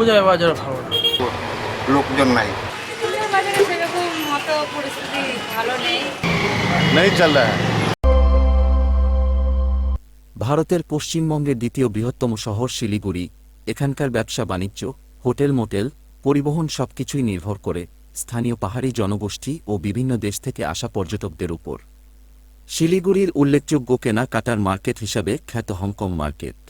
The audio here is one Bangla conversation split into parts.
বাজার ভালো না। লোকজন নাই। ভারতের পশ্চিমবঙ্গের দ্বিতীয় বৃহত্তম শহর শিলিগুড়ি। এখানকার ব্যবসা বাণিজ্য হোটেল মোটেল পরিবহন সবকিছুই নির্ভর করে স্থানীয় পাহাড়ি জনগোষ্ঠী ও বিভিন্ন দেশ থেকে আসা পর্যটকদের উপর। শিলিগুড়ির উল্লেখযোগ্য কেনা কাটার মার্কেট হিসাবে খ্যাত হংকং মার্কেট।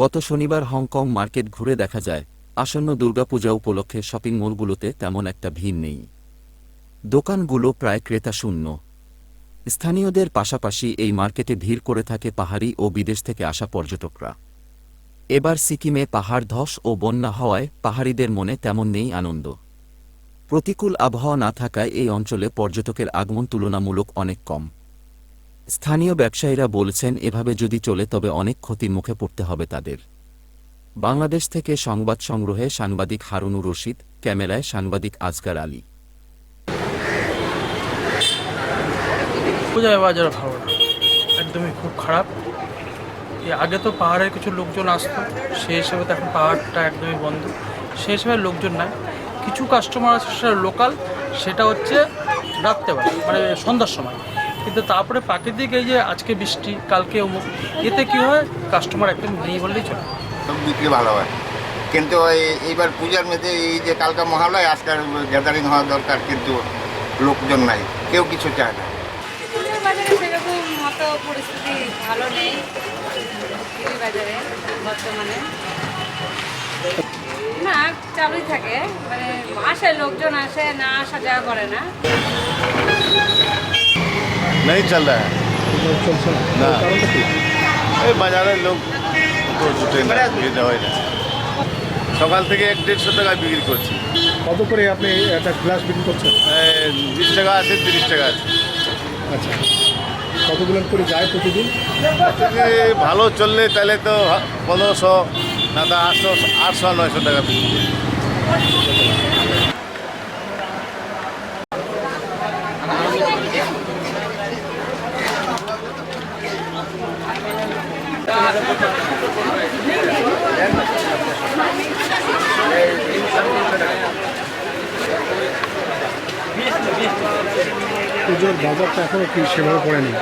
গত শনিবার হংকং মার্কেট ঘুরে দেখা যায়, আসন্ন দুর্গাপূজা উপলক্ষে শপিং মলগুলোতে তেমন একটা ভিড় নেই। দোকানগুলো প্রায় ক্রেতা শূন্য স্থানীয়দের পাশাপাশি এই মার্কেটে ভিড় করে থাকে পাহাড়ি ও বিদেশ থেকে আসা পর্যটকরা। এবার সিকিমে পাহাড় ধস ও বন্যা হওয়ায় পাহাড়িদের মনে তেমন নেই আনন্দ। প্রতিকূল আবহাওয়া না থাকায় এই অঞ্চলে পর্যটকের আগমন তুলনামূলক অনেক কম। স্থানীয় ব্যবসায়ীরা বলছেন, এভাবে যদি চলে, তবে অনেক ক্ষতির মুখে পড়তে হবে তাদের। বাংলাদেশ থেকে সংবাদ সংগ্রহে সাংবাদিক হারুনুর রশিদ, ক্যামেরায় সাংবাদিক আজগার আলী। বাজার ভালো না একদমই খুব খারাপ। আগে তো পাহাড়ের কিছু লোকজন আসতো, সেই হিসেবে তো এখন পাহাড়টা একদমই বন্ধ। সেই হিসেবে লোকজন নাই। কিছু কাস্টমার আছে সেটা লোকাল সেটা হচ্ছে রাত্রেবেলা মানে সন্ধ্যার সময়। কিন্তু তারপরে প্রাকৃতিক এই যে আজকে বৃষ্টি কালকে অমুক এতে কী হয়? কাস্টমার একদম নেই বললেই চলে। সব বিক্রি ভালো হয়। কিন্তু এই- এইবার পূজার মধ্যে এই যে কালকা মহালয় আজকাল গ্যাদারিং হওয়া দরকার কিন্তু লোকজন নাই কেউ কিছু চায় না। সেরকম মতো পরিস্থিতি ভালো নেই। বাজারে বর্তমানে। না চালুই থাকে। মানে আসে লোকজন আসে না আসা যাওয়া করে না। नहीं चल रहा है চলছে না না। কারণটা কি এই বাজারের লোক তো জুটে না ভিড় হয় না সকাল থেকে এক দেড়শো টাকা বিক্রি করছি কত করে আপনি একটা গ্লাস বিক্রি করছেন এই বিশ টাকা আছে তিরিশ টাকা আছে আচ্ছা কতগুলো করে যায় প্রতিদিন এই ভালো চললে তাহলে তো পনেরোশো না তো আটশো আটশো নয়শো টাকা বিক্রি পুজোর বাজারটা এখনও কি সেভাবে পড়েনি?